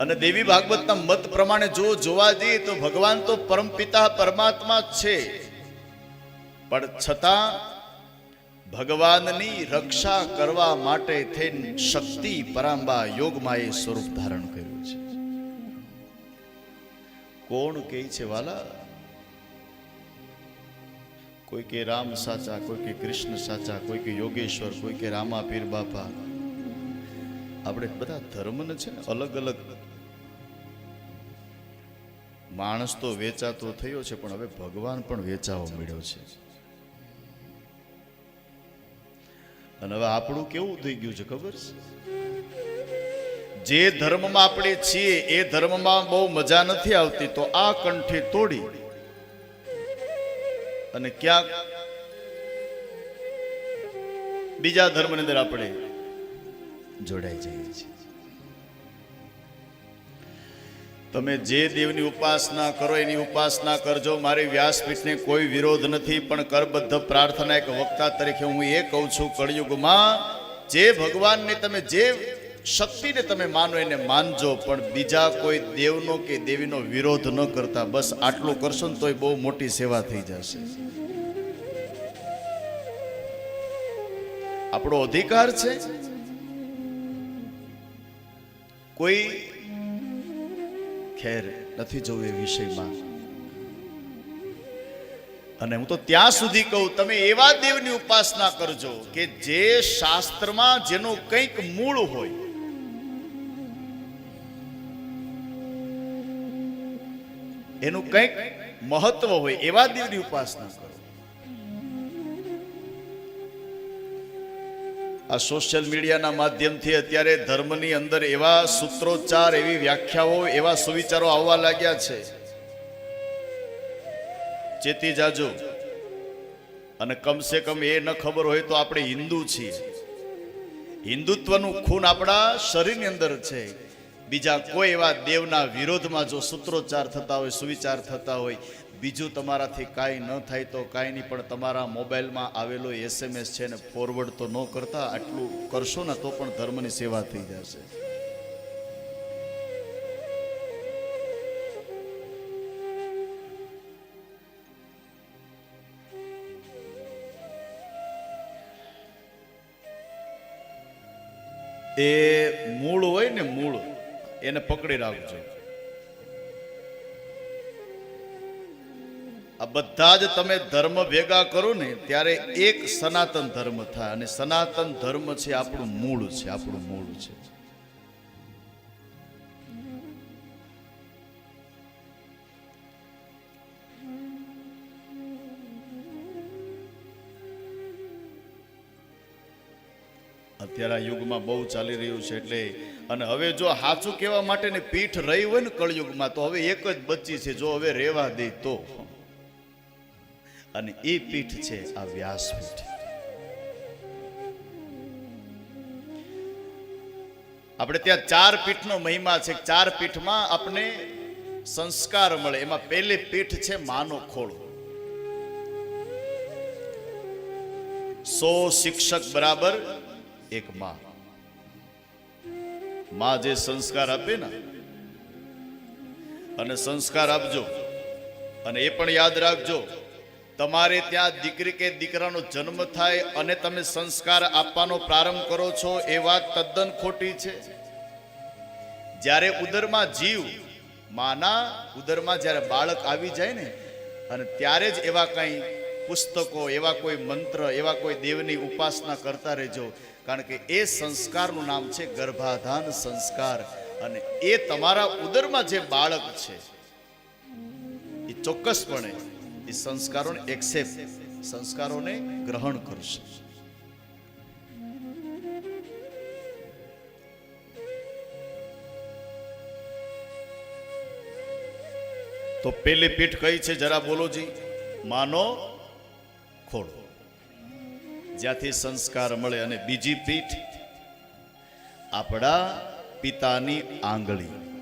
અને દેવી ભાગવતના મત પ્રમાણે જો જોવા જઈએ તો ભગવાન તો પરમપિતા પરમાત્મા જ છે. પણ છતાં ભગવાનની રક્ષા કરવા માટે થઈને શક્તિ પરાંબા યોગમાં એ સ્વરૂપ ધારણ કર્યું છે. કોણ કહે છે વાલા? કોઈ કે રામ સાચા, કોઈ કે કૃષ્ણ સાચા, કોઈ કે યોગેશ્વર, કોઈ કે રામા પીર બાપા. આપણે બધા ધર્મને છે ને અલગ અલગ માણસ તો વેચાતો થયો છે, પણ હવે ભગવાન પણ વેચાવો મળ્યો છે. અને હવે આપણું કેવું થઈ ગયું છે ખબર છે? જે ધર્મમાં આપણે છીએ, એ ધર્મમાં બહુ મજા નથી આવતી, તો આ કંઠે તોડી અને ક્યાંક બીજા ધર્મની અંદર આપણે જોડાઈ જઈએ છીએ. તમે જે દેવની ઉપાસના કરો, એની ઉપાસના કરજો. મારી વ્યાસપીઠને કોઈ વિરોધ નથી, પણ કરબદ્ધ પ્રાર્થના એક વક્તા તરીકે હું એ કહું છું, કળિયુગમાં જે ભગવાનને તમે જે શક્તિને તમે માનો એને માનજો, પણ બીજા કોઈ દેવનો કે દેવીનો વિરોધ ન કરતા. બસ આટલું કરશો ને તોય બહુ મોટી સેવા થઈ જશે. આપણો અધિકાર છે? કોઈ ખેર નથી જવું એ વિષયમાં. અને હું તો ત્યાં સુધી કહું, તમે એવા દેવની ઉપાસના કરજો કે જે શાસ્ત્રમાં જેનું કંઈક મૂળ હોય. એનું કંઈક મહત્વ હોય, એવા દેવની ઉપાસના કરો. આ સોશિયલ મીડિયાના માધ્યમથી અત્યારે ધર્મની અંદર એવા સૂત્રોચ્ચાર, એવી વ્યાખ્યાઓ, એવા સુવિચારો આવવા લાગ્યા છે. ચેતી જાજો. અને કમસે કમ એ ન ખબર હોય તો આપણે હિન્દુ છીએ. હિન્દુત્વનું ખૂન આપણા શરીરની અંદર છે. બીજા કોઈ એવા દેવના વિરોધમાં જો સૂત્રોચ્ચાર થતા હોય, સુવિચાર થતા હોય બીજું તમારાથી કાંઈ ન થાય તો કાંઈ નહીં, પણ તમારા મોબાઈલમાં આવેલો એસએમએસ છે ને ફોરવર્ડ તો ન કરતા, આટલું કરશો ને તો પણ ધર્મની સેવા થઈ જશે. એ મૂળ હોય ને મૂળ, એને પકડી રાખજો. આ બધા જ તમે ધર્મ ભેગા કરો ને, ત્યારે એક સનાતન ધર્મ થાય અને સનાતન ધર્મ છે આપણું મૂળ છે, આપણું મૂળ છે. અત્યારે યુગમાં બહુ ચાલી રહ્યું છે એટલે, અને હવે જો સાચું કહેવા માટે ને પીઠ રહી હોય ને કળયુગમાં, તો હવે એક જ બચ્ચી છે, જો હવે રહેવા દે તો. અને એ પીઠ છે આ વ્યાસપીઠ. આપણે ત્યાં ચાર પીઠનો મહિમા છે. ચાર પીઠમાં આપણે સંસ્કાર મળે. એમાં પહેલી પીઠ છે માનો ખોળો. સો શિક્ષક બરાબર, એક માં. માં જે સંસ્કાર આપે ને, અને સંસ્કાર આપજો. અને એ પણ યાદ રાખજો. તમારે ત્યાં દીકરી કે દીકરાનો જન્મ થાય અને તમે સંસ્કાર આપવાનો પ્રારંભ કરો છો, એ વાત તદ્દન ખોટી છે. જ્યારે ઉદરમાં જીવ, માના ઉદરમાં જ્યારે બાળક આવી જાય ને, અને ત્યારે જ એવા કંઈ પુસ્તકો, એવા કોઈ મંત્ર, એવા કોઈ દેવની ઉપાસના કરતા રહેજો. કારણ કે એ સંસ્કારનું નામ છે ગર્ભાધાન સંસ્કાર. અને એ તમારા ઉદરમાં જે બાળક છે, એ ચોક્કસપણે એ સંસ્કારોને એક્સેપ્ટ સંસ્કારોને ગ્રહણ કરશે. તો પેલી પીઠ કઈ છે? જરા બોલોજી માનો, ખોળો. જ્યાંથી સંસ્કાર મળે અને બીજી પીઠ આપણા પિતાની આંગળી.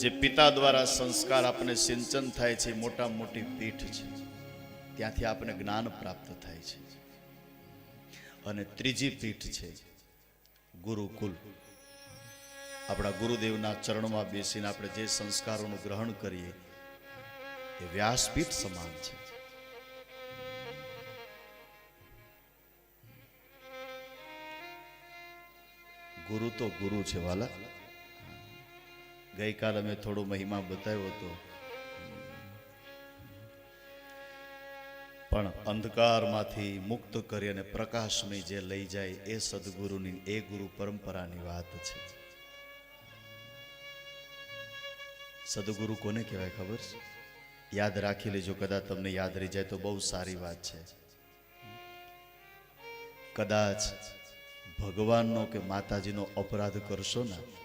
જે પિતા દ્વારા સંસ્કાર આપણને સિંચન થાય છે મોટા મોટી પીઠ છે. ત્યાંથી આપણને જ્ઞાન પ્રાપ્ત થાય છે. અને ત્રીજી પીઠ છે ગુરુકુલ. આપણા ગુરુદેવના ચરણમાં બેસીને આપણે જે સંસ્કારોનું ગ્રહણ કરીએ, એ વ્યાસપીઠ સમાન છે. ગુરુ તો ગુરુ છે વાલા. ગઈકાલે મેં થોડો મહિમા બતાવ્યો હતો. પણ અંધકારમાંથી મુક્ત કરી અને પ્રકાશમય જે લઈ જાય એ સદગુરુની, એ ગુરુ પરંપરાની વાત છે. સદગુરુ કોને કહેવાય ખબર છે? યાદ રાખી લેજો, કદાચ તમને યાદ રહી જાય તો બહુ સારી વાત છે. કદાચ ભગવાનનો કે માતાજીનો અપરાધ કરશો ને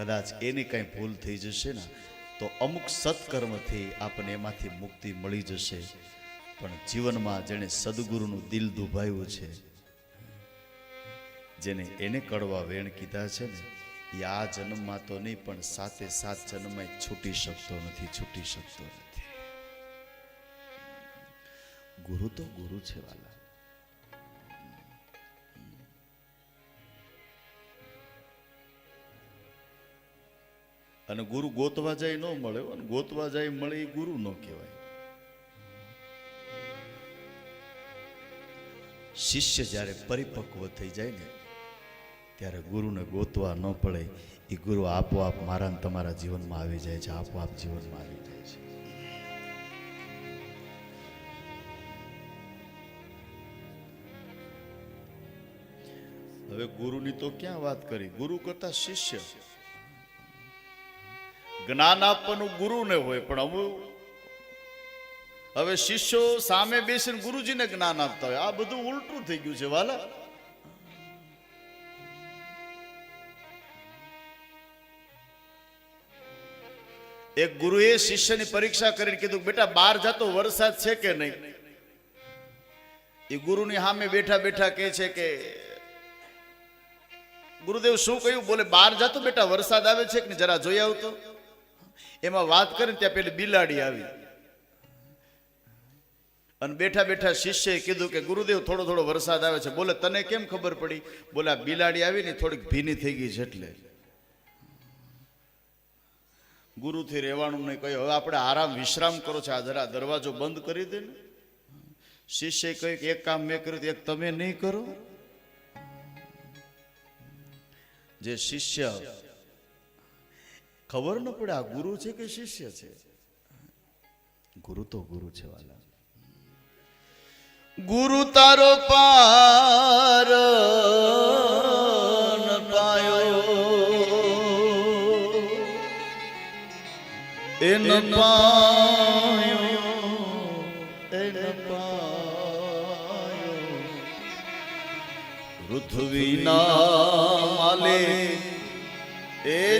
કદાચ એની કંઈ ભૂલ થઈ જશે ને, તો અમુક સત્કર્મથી આપણને એમાંથી મુક્તિ મળી જશે. પણ જીવનમાં જેણે સદગુરુનું દિલ દુભાયું છે, જેને એને કડવા વેણ કીધા છે ને, એ આ જન્મમાં તો નહીં, પણ સાતે સાત જન્મમાં છૂટી શકતો નથી, છૂટી શકતો નથી. ગુરુ તો ગુરુ છે વાલા. અને ગુરુ ગોતવા જાય ન મળે અને ગોતવા જાય મળે એ ગુરુ ન કહેવાય. શિષ્ય જ્યારે પરિપક્વ થઈ જાય ને, ત્યારે ગુરુને ગોતવા ન પડે. એ ગુરુ આપોઆપ મારા તમારા જીવનમાં આવી જાય છે, આપોઆપ જીવનમાં આવી જાય છે. હવે ગુરુની તો ક્યાં વાત કરી? ગુરુ કરતા શિષ્ય જ્ઞાન આપવાનું ગુરુને હોય પણ હવે શિષ્યો સામે બેસીને ગુરુજીને જ્ઞાન આપતા હોય. આ બધું ઉલટું થઈ ગયું છે, વાલા. એક ગુરુએ શિષ્યની પરીક્ષા કરીને કીધું બેટા બહાર જતો વરસાદ છે કે નહીં? એ ગુરુની સામે બેઠા બેઠા કહે છે કે, ગુરુદેવ, શું કહ્યું? બોલે બહાર જતો બેટા, વરસાદ આવે છે કે જરા જોઈ આવતો. એમાં વાત કરીને ત્યાં પેલી બિલાડી આવી. અને બેઠા બેઠા શિષ્યએ કીધું કે, ગુરુદેવ, થોડો થોડો વરસાદ આવે છે. બોલે, તને કેમ ખબર પડી? બોલે, આ બિલાડી આવી ને થોડીક ભીની થઈ ગઈ છે એટલે. ગુરુથી રહેવાનું નહીં કહ્યું. હવે આપણે આરામ, વિશ્રામ કરો છો. આ જરા દરવાજો બંધ કરી દે ને. શિષ્ય કહ્યું કે, એક કામ મેં કર્યું, એક તમે નહીં કરો. જે શિષ્ય ખબર ન પડે આ ગુરુ છે કે શિષ્ય છે? ગુરુ તો ગુરુ છે વાલા. ગુરુ તારો પાર ન પાયો. એન ન પાયો એ ન પાયો. પૃથ્વીના માલે એ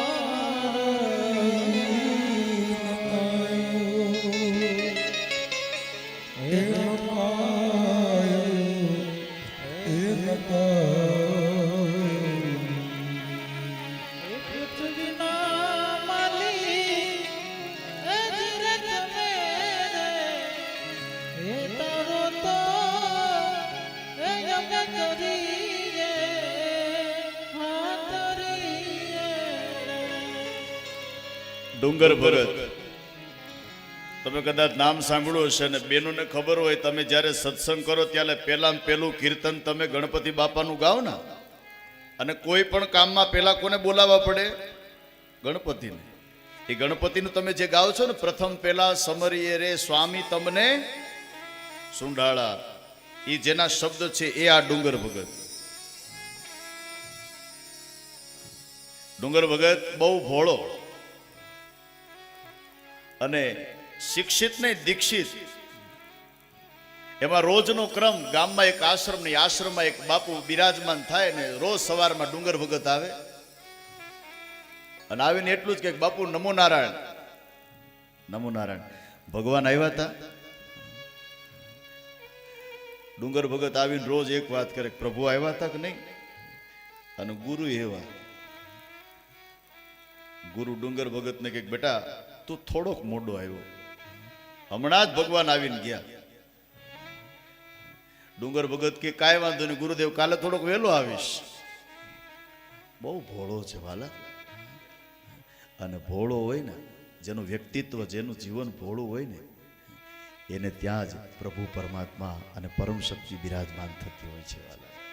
ડુંગર ભરત. તમે કદાચ નામ સાંભળ્યું હશે ને બેનોને ખબર હોય, તમે જ્યારે સત્સંગ કરો ત્યારે પહેલા પેલું કીર્તન તમે ગણપતિ બાપાનું ગાઓ ને. અને કોઈ પણ કામમાં પહેલાં કોને બોલાવવા પડે? ગણપતિને. એ ગણપતિનું તમે જે ગાઓ છો ને, પ્રથમ પહેલાં સમરીએ રે સ્વામી તમને સુંઢાળા. એ જેના શબ્દ છે એ આ ડુંગર ભગત. ડુંગર ભગત બહુ ભોળો. અને શિક્ષિત ને દીક્ષિત. એમાં રોજનો ક્રમ ગામમાં એક આશ્રમની આશ્રમમાં એક બાપુ બિરાજમાન થાય ને રોજ સવારમાં ડુંગર ભગત આવે. અને આવીને એટલું જ કે બાપુ નમો નારાયણ. નમો નારાયણ. ભગવાન આવ્યા હતા. ડુંગર ભગત આવીને રોજ એક વાત કરે પ્રભુ આવ્યા હતા કે નહીં? અને ગુરુ એવા. ગુરુ ડુંગર ભગતને કે બેટા તું થોડોક મોડો આવ્યો. હમણાં જ ભગવાન આવીને ગયા. ડુંગર ભગત કે કાંઈ વાંધો નહીં, ગુરુદેવ કાલે થોડોક વહેલો આવીશ. બહુ ભોળો છે વાલા. અને ભોળો હોય ને, જેનું વ્યક્તિત્વ, જેનું જીવન ભોળું હોય ને, એને ત્યાં જ પ્રભુ પરમાત્મા અને પરમ શક્તિ બિરાજમાન થતી હોય છે વાલા.